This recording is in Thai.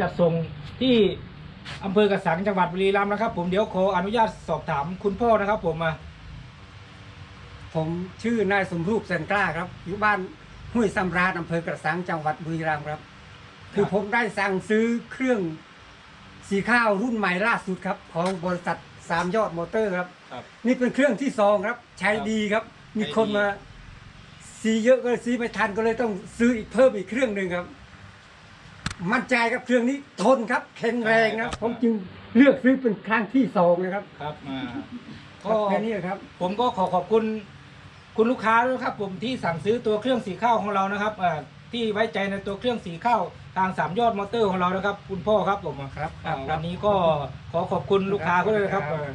จัดส่งที่อำเภอกระสังจังหวัดบุรีรัมย์นะครับ ผมเดี๋ยวขออนุญาตสอบถามคุณพ่อนะครับผมมาผมชื่อนายสมรูปแสนกล้าครับ อยู่บ้านห้วยสำราญอำเภอกระสังจังหวัดบุรีรัมย์ครับ คือผมได้สั่งซื้อเครื่องสีข้าวรุ่นใหม่ล่าสุดครับ ของบริษัทสามยอดมอเตอร์ครับ ครับ นี่เป็นเครื่องที่สองครับ ใช้ครับดีครับมีใช้ดีคนมา ซีเยอะก็เลยซีไม่ทันก็เลยต้องซื้ออีกเพิ่มอีกเครื่องหนึ่งครับ มั่นใจครับเครื่องนี้ทนครับแข็งแรงนะครับ ผมจึงเลือกซื้อเป็นครั้งที่สองนะครับครับอ่าก็ก็แค่นี้ครับ ผมก็ขอขอบคุณคุณลูกค้าด้วยครับ ผมที่สั่งซื้อตัวเครื่องสีข้าวของเรานะครับอ่าที่ไว้ใจในตัวเครื่องสีข้าวทางสามยอดมอเตอร์ของเรานะครับ คุณพ่อครับผมครับอ่าครับวันนี้ก็ขอขอบคุณลูกค้าก็เลยนะครับครับเอ่อ